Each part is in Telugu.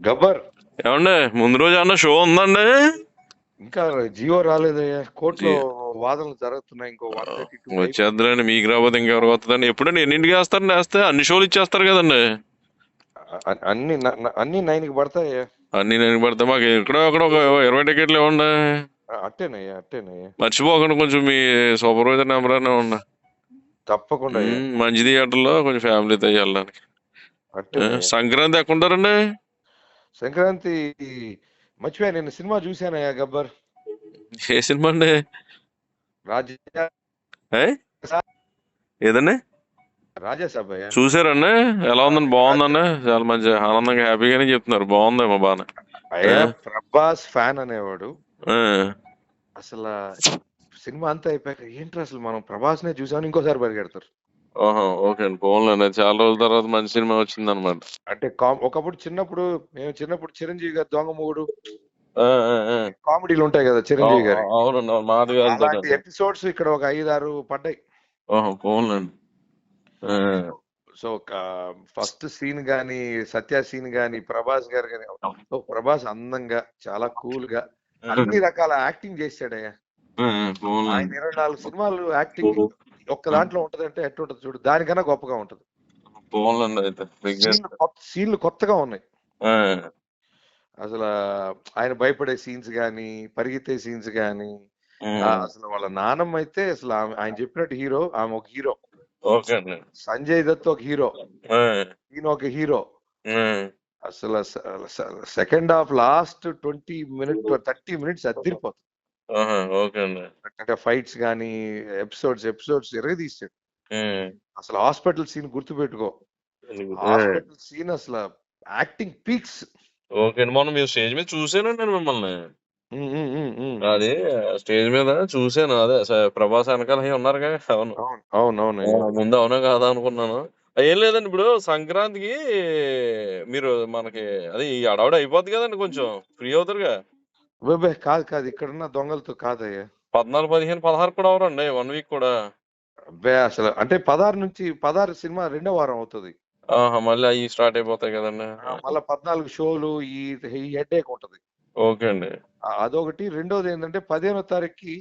గబ్బర్. ఏమండి ముందు రోజు అన్న షో ఉందండి? ఇంకా జియో రాలేదయ్యా కోర్టులో వాదనలు జరుగుతున్నాయి ఇంకో వచ్చేద్దరండి మీకు రాబోతే ఇంకెవరు వస్తుందండి ఎప్పుడండి ఎన్నింటికి వేస్తారండి? వేస్తే అన్ని షోలు ఇచ్చేస్తారు కదండి. అన్ని అన్ని నైన్కి పడతాయ్యా అన్ని నేను పడితే మాకు ఎక్కడో అక్కడ ఒక ఇరవై టికెట్లు ఇవ్వండి. అట్టేనయ్యా అట్టేనయ్యా. మర్చిపోకండి కొంచెం మీ సూపర్వైజర్ నెంబర్ అయినా ఉండ తప్పకుండా మంచి థియేటర్లో కొంచెం ఫ్యామిలీతో వెళ్ళడానికి. సంక్రాంతి ఎక్కడ ఉంటారండి సంక్రాంతి మర్చిపోయా నేను సినిమా చూశానయ్యా గబ్బర్. ఏ సినిమా అండి? రాజా? ఏదండి? రాజాసాబ్ చూసారండి ఎలా ఉందండి? బాగుందండి? చాలా మంచి ఆనందంగా హ్యాపీగానే చెప్తున్నారు. బాగుందేమో బాగా. ప్రభాస్ ఫ్యాన్ అనేవాడు. అసలు సినిమా అంతా అయిపోయాక ఏంటి అసలు మనం ప్రభాస్ నే చూసామని ఇంకోసారి పరిగెడతారు. ఓహో ఓకే అండి. పోన్లేండి. చాలా రోజుల తర్వాత మంచి సినిమా వచ్చింది అనమాట అంటే కామ్ ఒకప్పుడు చిన్నప్పుడు మేము చిన్నప్పుడు చిరంజీవి గారి దొంగ మూడు కామెడీలు ఉంటాయి కదా చిరంజీవి గారి. అవునండి అవును, మాధవి గారితో అలాంటి ఎపిసోడ్స్ ఇక్కడ ఒక ఐదారు పడ్డాయి. ఓహో పోన్లేండి. సో ఫస్ట్ సీన్ గాని సత్య సీన్ గాని ప్రభాస్ గారు గాని ప్రభాస్ అందంగా చాలా కూల్గా అన్ని రకాల యాక్టింగ్ చేశాడయ్యా. ఆయన ఇరవై నాలుగు సినిమాలు యాక్టింగ్ ఒక్క దాంట్లో ఉంటదంటే ఎట్టుంటది చూడు? దానికన్నా గొప్పగా ఉంటది. సీన్లు కొత్త- సీన్లు కొత్తగా ఉన్నాయి. అసలు ఆయన భయపడే సీన్స్ గాని పరిగెత్తే సీన్స్ గాని అసలు వాళ్ళ నానమ్మ అయితే అసలు ఆయన చెప్పినట్టు హీరో ఆమె ఒక హీరో. సంజయ్ దత్ ఒక హీరో. ఈయన ఒక హీరో. అసలు second half last twenty minute thirty minutes అండి. అంటే ఫైట్స్ కానీ ఎపిసోడ్స్ ఎపిసోడ్స్ ఎరగదీసాడు ఉమ్, అసలు హాస్పిటల్ సీన్ గుర్తుపెట్టుకో. హాస్పిటల్ సీన్ అసలు యాక్టింగ్ పీక్స్. ఓకే అండి మొన్న మీరు స్టేజ్ మీద చూసానండి నేను మిమ్మల్ని. అది స్టేజ్ మీద చూసాను అదే ప్రభాస్ వెనకాల అయ్యి ఉన్నారుగా అవును. అవును అవును ముందు అవునా కాదా అనుకున్నాను. ఏం లేదండి ఇప్పుడు సంక్రాంతికి మీరు మనకి అది ఈ అడవుడు అయిపోద్ది కదండి కొంచెం. ఫ్రీ అవుతారుగా. కాదు కాదు ఇక్కడున్న దొంగలతో కాదయ్యా. పద్నాలుగు పదిహేను పదహారు కూడా అవరండి వన్ వీక్ కూడా? అబ్బే అసలు అంటే పదహారు నుంచి పదహారు సినిమా రెండో వారం అవుతుంది. ఆహా మళ్ళీ అవి స్టార్ట్ అయిపోతాయి కదండి. ఆ, మళ్ళా పద్నాలుగు షోలు ఈ హెడ్ ఉంటది. ఓకే అండి. ఆ, అదొకటి. రెండోది ఏంటంటే పదిహేనో తారీఖుకి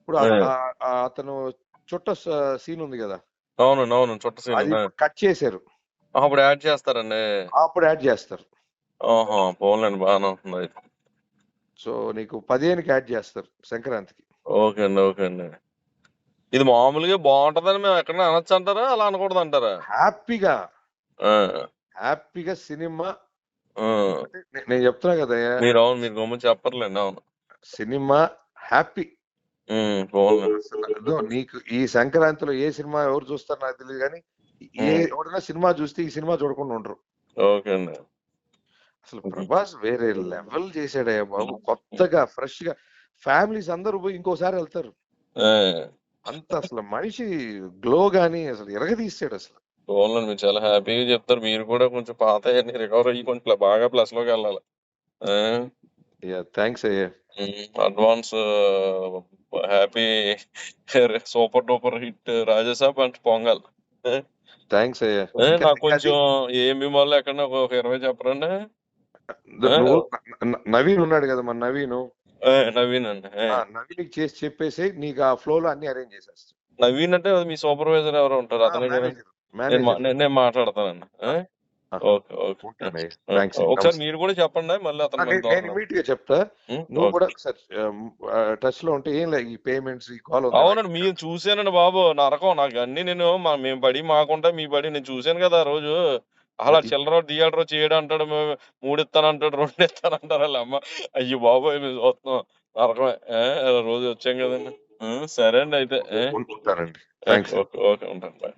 ఇప్పుడు ఆ- ఆ. ఆ- ఆ అతను చుట్ట సీన్ ఉంది కదా? అవునండి అవును చుట్ట అది సీన్ కట్ చేశారు. అప్పుడు యాడ్ చేస్తారండి. అప్పుడు యాడ్ చేస్తారు. ఆహా పోన్లేండి బాగానే ఉంటుంది అయితే సో నీకు పదిహేనుకి యాడ్ చేస్తారు సంక్రాంతికి. ఓకే అండి ఓకే అండి. ఇది మామూలుగా బాగుంటదని మేము ఎక్కడైనా అనొచ్చు అంటారా? అలా అనకూడదు అంటారా? హ్యాపీగా. హ్యాపీగా సినిమా. నేను చెప్తున్నా కదా మీరు అవును మీరు గమ్మున చెప్పర్లేండి అవును. Cinema happy. నీకు ఈ సంక్రాంతిలో ఏ సినిమా ఎవరు చూస్తారో నాకు తెలియదు కానీ ఏ. ఎవరైనా సినిమా చూస్తే ఈ సినిమా చూడకుండా ఉండరు. ఓకే అండి. అసలు ప్రభాస్ వేరే లెవెల్ చేశాడయ్యా బాబు. కొత్తగా ఫ్రెష్గా ఫ్యామిలీస్ అందరూ పోయి ఇంకోసారి వెళ్తారు. అంత అసలు మనిషి గ్లో గాని అసలు ఎరగదీసాడు అసలు. పోన్లేండి మీరు చాలా హ్యాపీగా చెప్తారు. మీరు కూడా కొంచెం పాత రికవర్ అయ్యి కొంచెం బాగా ప్లస్లోకి వెళ్ళాలి. థ్యాంక్స్ అయ్యా. Advance happy super duper hit Rajasaab and Pongal. Thanks అయ్యా. నాకు కొంచెం ఏఎంబి మాల్లో ఎక్కడ ఒక ఇరవై చెప్పరండి నవీన్ ఉన్నాడు కదా మన నవీన్. నవీన్ అండి చేసి చెప్పేసి నీకు ఆ ఫ్లో లో అన్ని అరేంజ్ చేసేస్తా. నవీన్ అంటే మీ సూపర్వైజర్ ఎవరు ఉంటారు అతనే కదా మేనేజర్ నేను మా- నేను నేను మాట్లాడతానండి ఏ? ఆ. Okay okay. ఉంటానయ్యా ఆ, థ్యాంక్స్ ఒకసారి మీరు కూడా చెప్పండి మళ్ళీ అతను నేను ఇమీడియట్గా చెప్తా. నువ్వు ఓకే. కూడా ఒకసారి టచ్లో ఉంటే ఏం లేదు ఈ పేమెంట్స్ ఈ కాల్ అవునండి మీరు చూశానండి బాబు నరకం నాకు అన్ని నేను మా- మేము పడి మాకుంటా మీ పడి నేను చూశాను కదా ఆ రోజు. అలా చిల్లర థియేటర్ చేయడం అంటాడు మే- మూడు ఇస్తాను అంటాడు రెండు ఇస్తాను అంటారు వాళ్ళ అమ్మ. అయ్యో బాబోయ్ మేము చూస్తున్నాం. నరకమే. రోజు వచ్చాం కదండి. సరే అండి అయితే. ఓకే ఓకే ఉంటాను. బాయ్.